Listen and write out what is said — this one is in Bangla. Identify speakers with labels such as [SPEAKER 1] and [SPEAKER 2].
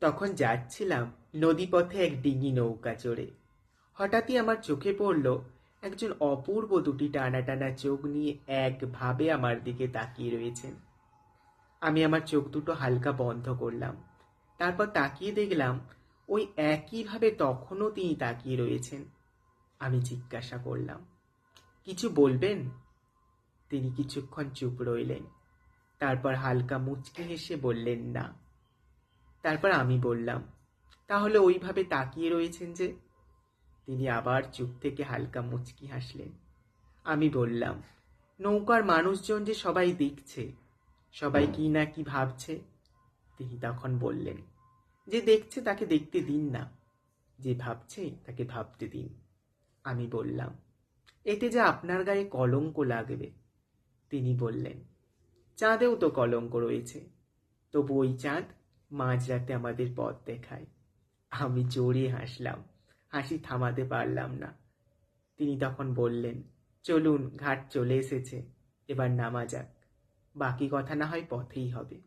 [SPEAKER 1] তখন যাচ্ছিলাম নদীপথে এক ডিঙি নৌকা চড়ে। হঠাৎই আমার চোখে পড়ল একজন অপূর্ব দুটি টানা টানা চোখ নিয়ে একভাবে আমার দিকে তাকিয়ে রয়েছেন। আমি আমার চোখ দুটো হালকা বন্ধ করলাম। তারপর তাকিয়ে দেখলাম ওই একইভাবে তখনও তিনি তাকিয়ে রয়েছেন। আমি জিজ্ঞাসা করলাম, কিছু বলবেন? তিনি কিছুক্ষণ চুপ রইলেন। তারপর হালকা মুচকি হেসে বললেন, না। তারপর আমি বললাম, তাহলে ওইভাবে তাকিয়ে রয়েছেন যে? তিনি আবার চুপ থেকে হালকা মুচকি হাসলেন। আমি বললাম, নৌকার মানুষজন যে সবাই দেখছে, সবাই কি না কি ভাবছে? তিনি তখন বললেন, যে দেখছে তাকে দেখতে দিন না, যে ভাবছে তাকে ভাবতে দিন। আমি বললাম, এতে যে আপনার গায়ে কলঙ্ক লাগবে? তিনি বললেন, চাঁদেও তো কলঙ্ক রয়েছে, তবু ওই চাঁদ মাঝরাতে আমাদের পথ দেখায়। আমি জোরে হাসলাম, হাসি থামাতে পারলাম না। তিনি তখন বললেন, চলুন, ঘাট চলে এসেছে, এবার নামা যাক। বাকি কথা না হয় পথেই হবে।